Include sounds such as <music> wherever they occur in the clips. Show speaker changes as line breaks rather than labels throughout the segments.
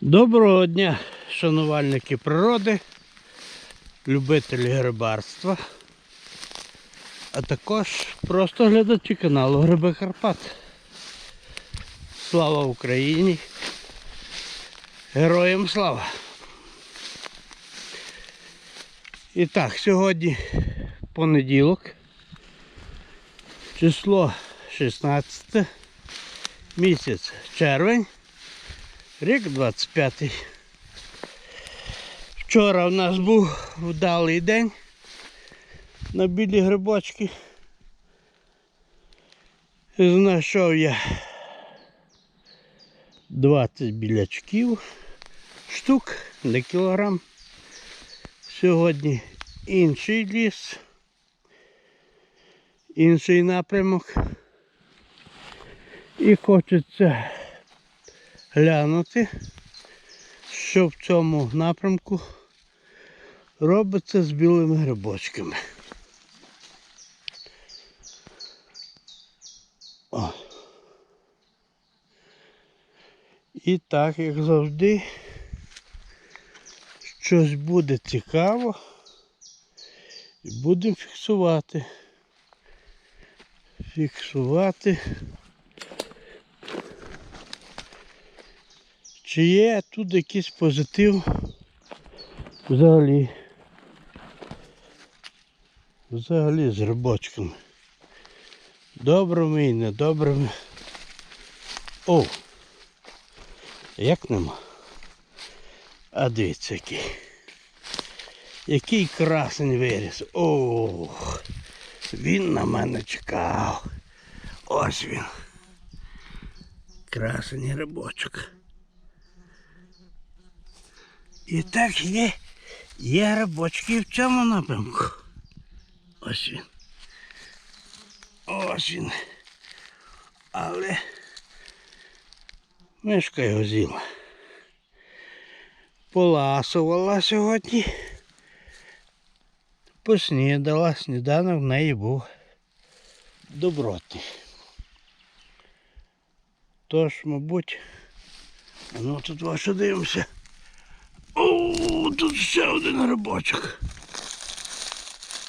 Доброго дня, шанувальники природи, любителі грибарства, а також просто глядачі каналу Гриби Карпат. Слава Україні! Героям слава! І так, сьогодні понеділок, число 16, місяць червень. Рік 25. Вчора в нас був вдалий день на білі грибочки. Знайшов я 20 білячків штук на кілограм. Сьогодні інший ліс, інший напрямок. І хочеться глянути, що в цьому напрямку робиться з білими грибочками. О. І так, як завжди, щось буде цікаво і будемо фіксувати. Фіксувати. Чи є тут якийсь позитив взагалі? Взагалі з грибочками. Добрими і недобрими. О! Як нема? А дивіться який. Який красень виріс. Ох! Він на мене чекав. Ось він. Красень грибочок. І так є, є грибочки в цьому напрямку. Ось він. Ось він. Але мишка його з'їла. Поласувала сьогодні. Поснідала, сніданок в неї був добротний. Тож, мабуть, ну тут ваше дивимося. О, тут ще один грибочок.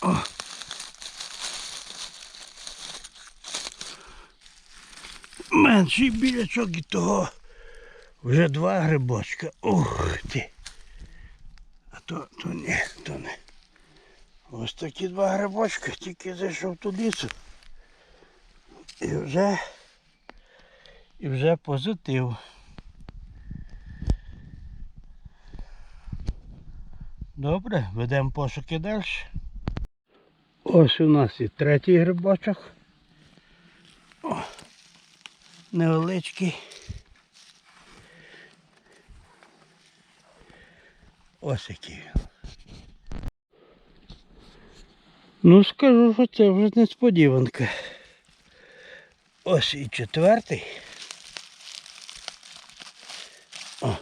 О. Менший білячок і того. Вже два грибочка. Ух ти. А то, то ні, то не. Ось такі два грибочка, тільки зайшов туди. І вже, і вже позитив. Добре, ведемо пошуки далі. Ось у нас і третій грибочок. О, невеличкий. Ось який він. Ну скажу, що це вже несподіванка. Ось і четвертий. О,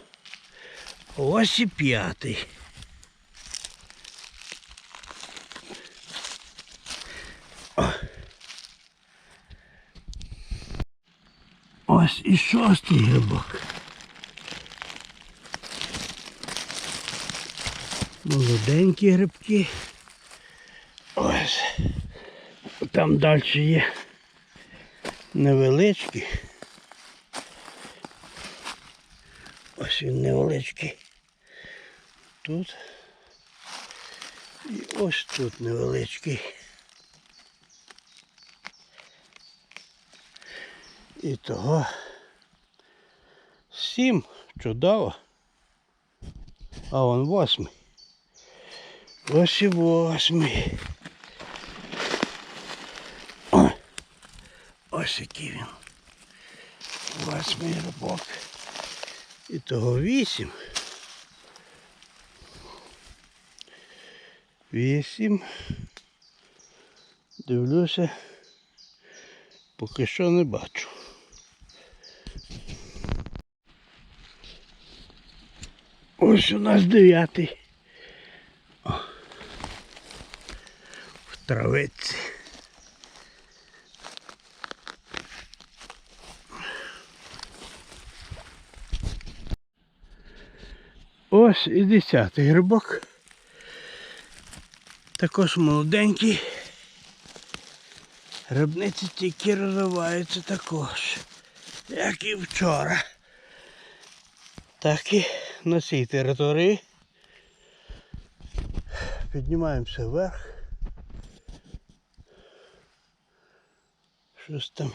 ось і п'ятий. Ось і шостий грибок. Молоденькі грибки. Ось. Там далі є невеличкі. Ось він невеличкий. Тут. І ось тут невеличкий. І того сім чудово. А вон восьмий. Ось і восьмий. Ось який він. Восьмий рибок. І того вісім. Вісім. Дивлюся. Поки що не бачу. Ось у нас дев'ятий. В травиці. Ось і десятий грибок. Також молоденький. Грибниці тільки розвиваються також, як і вчора. Так і на цій території. Піднімаємося вверх. Щось там.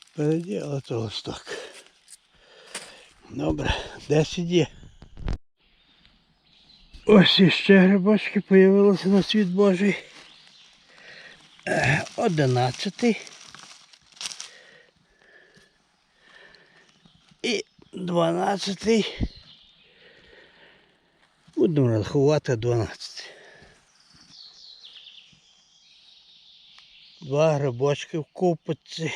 Впереді, але то листок. Добре, 10 є. Ось іще грибочки появилися на світ Божий. Е, Одинадцятий. І дванадцятий. Будемо рахувати дванадцятий. Два грибочки в купиці.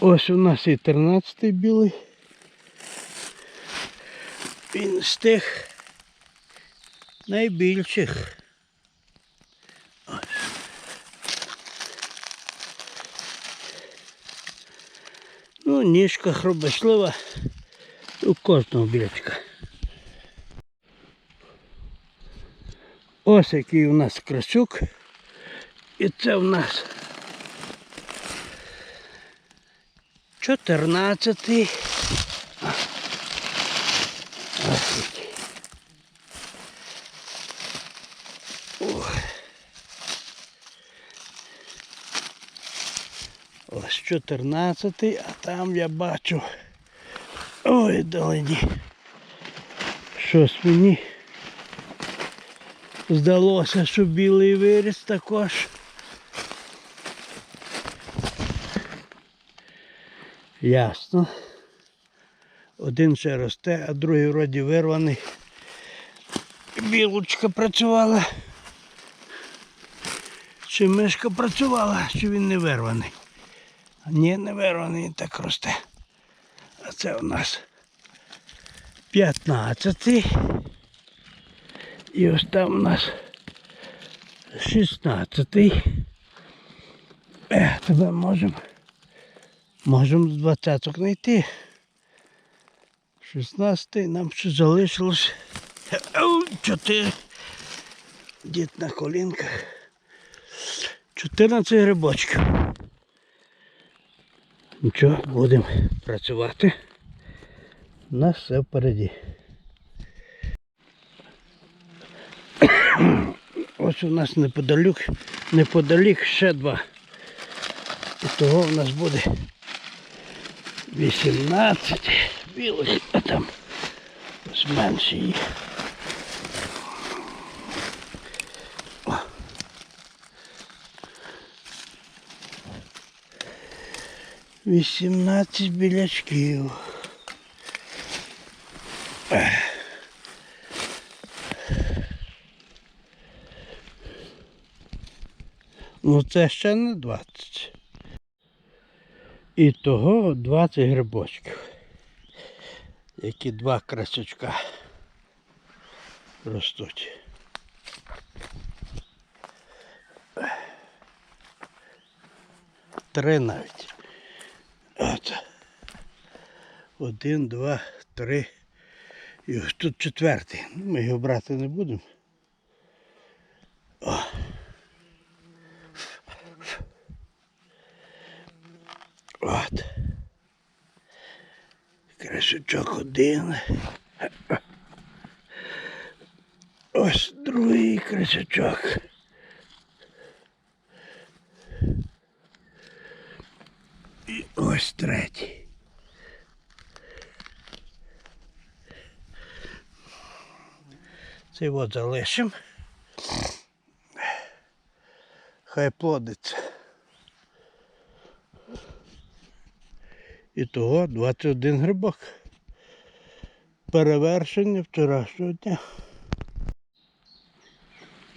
Ось у нас і 13 білий. Він з тих найбільших. Ніжка хробочлива у кожного білячка. Ось який у нас красюк. І це у нас 14. Ось який. Ой. Ось 14, а там я бачу. Ой, далині. Щось мені здалося, що білий виріс також. Ясно. Один ще росте, а другий вроді вирваний. Білочка працювала. Чи мишка працювала, чи він не вирваний. Ні, не вирваний, так росте. А це у нас 15. І ось там у нас 16. Е, тебе можемо. Можемо з 20 знайти. 16 нам ще залишилось. Ау, 4. Дід на колінках. 14 грибочків. Нічого, будемо працювати. У нас все впереді. <coughs> Ось у нас неподалік, неподалік ще два. І того у нас буде 18 білих, а там менше їх. 18 білячків. Ну це ще не 20. І того 20 грибочків. Які два красочка ростуть. Три навіть. Один, два, три. І ось тут четвертий. Ми його брати не будемо. О. От. Красочок один. Ось другий красочок. І ось третій. Цей от залишимо. Хай плодиться. І того 21 грибок. Перевершення вчорашнього дня.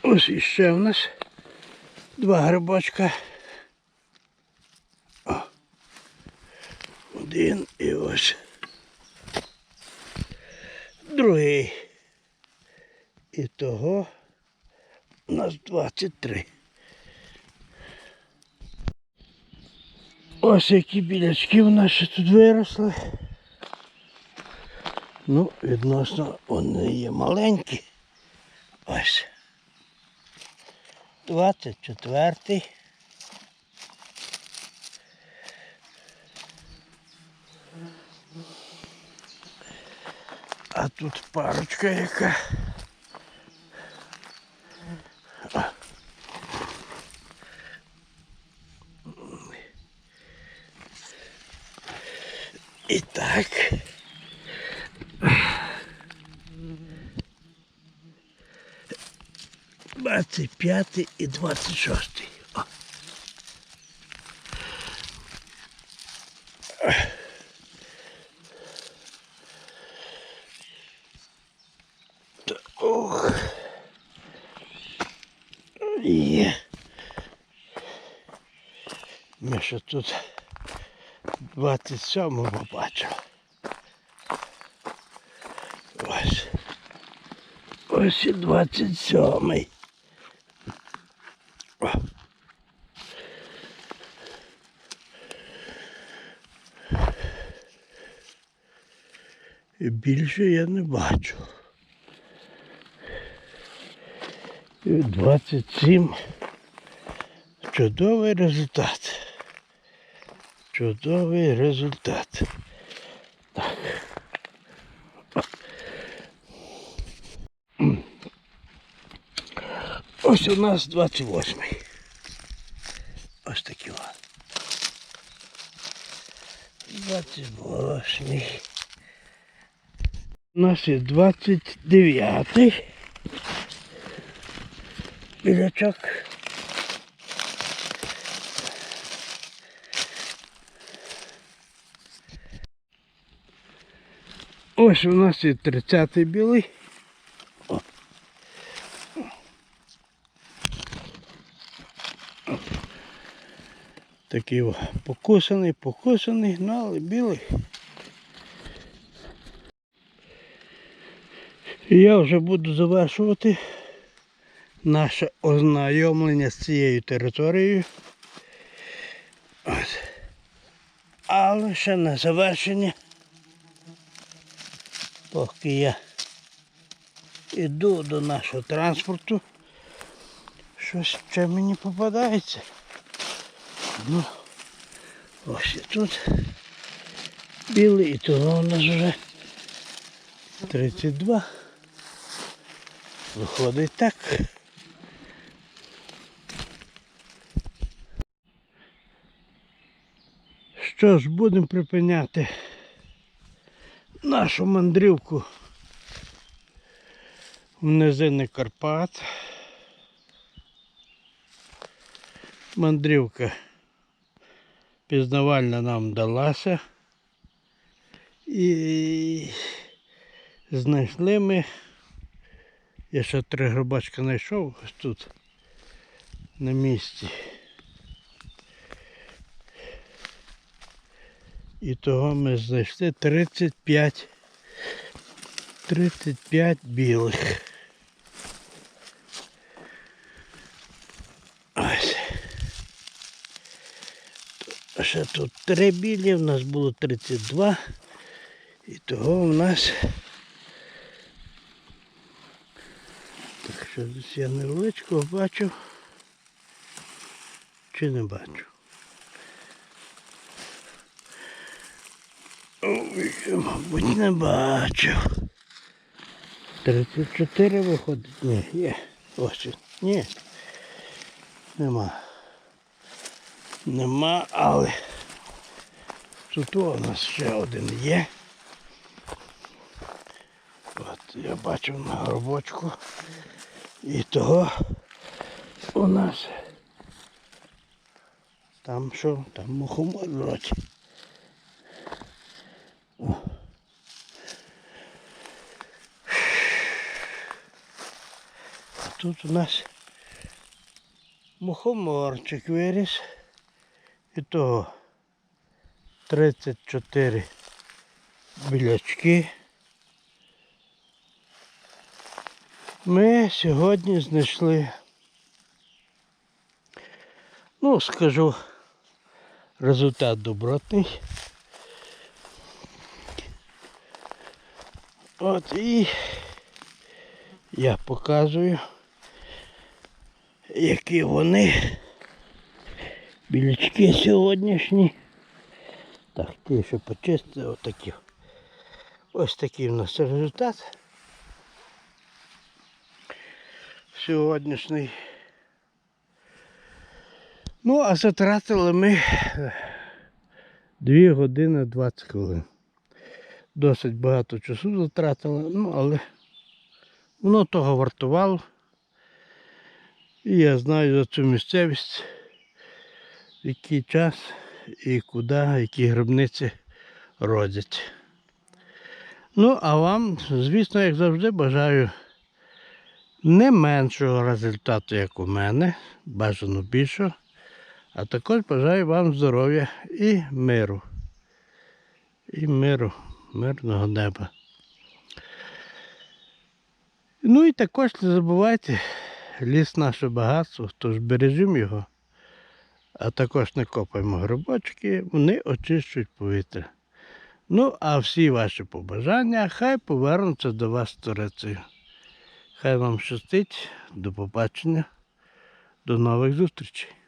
Ось іще в нас два грибочка. О. Один і ось. Другий. І того у нас 23. Ось які білячки у ще тут виросли. Ну, відносно вони є маленькі. Ось. 24. А тут парочка яка. 25 і 26. О. Ох. Ми ще тут 27 побачив. Ось. Ось і 27. Більше я не бачу. І 27. Чудовий результат. Чудовий результат. Так. Ось у нас 28-й. Ось такі от. 28-й. У нас є 29-й. Білячок. Ось у нас є 30-й білий. О. Такий покусаний, покусаний, ну але білий. Я вже буду завершувати наше ознайомлення з цією територією. Ось. Але ще на завершення, поки я йду до нашого транспорту, щось ще мені попадається. Ну, ось і тут білий, і того у нас вже 32. Виходить так. Що ж, будемо припиняти нашу мандрівку в низини Карпат. Мандрівка пізнавальна нам далася. І знайшли ми. Я ще три грибачка знайшов ось тут на місці. І того ми знайшли 35 35 білих. Ось. Ще тут три білі, у нас було 32. І того у нас Так що десь я невеличкого бачу. Чи не бачу? Ой, мабуть, не бачу. 34 виходить? Ні, є. Ось. Ні. Нема. Нема, але тут у нас ще один є. От я бачив на горбочку. І того у нас там що, там мухомор в роті. А тут у нас мухоморчик виріс. І того 34 білячки. Ми сьогодні знайшли, ну скажу, Результат добротний. От і я показую, які вони білячки сьогоднішні. Так, ті, що почистили, отакі. Ось такий у нас результат. Сьогоднішній. Ну, а затратили ми 2 години 20 хвилин. Досить багато часу затратили, ну але воно того вартувало. І я знаю за цю місцевість, який час і куди, які гробниці родять. Ну, а вам, звісно, як завжди, бажаю не меншого результату, як у мене, бажано більшого. А також бажаю вам здоров'я і миру. І миру, мирного неба. Ну і також не забувайте, ліс наше багатство, тож бережімо його, а також не копаємо грибочки, вони очищують повітря. Ну, а всі ваші побажання хай повернуться до вас сторицею. Хай вам щастить, до побачення, до нових зустрічей.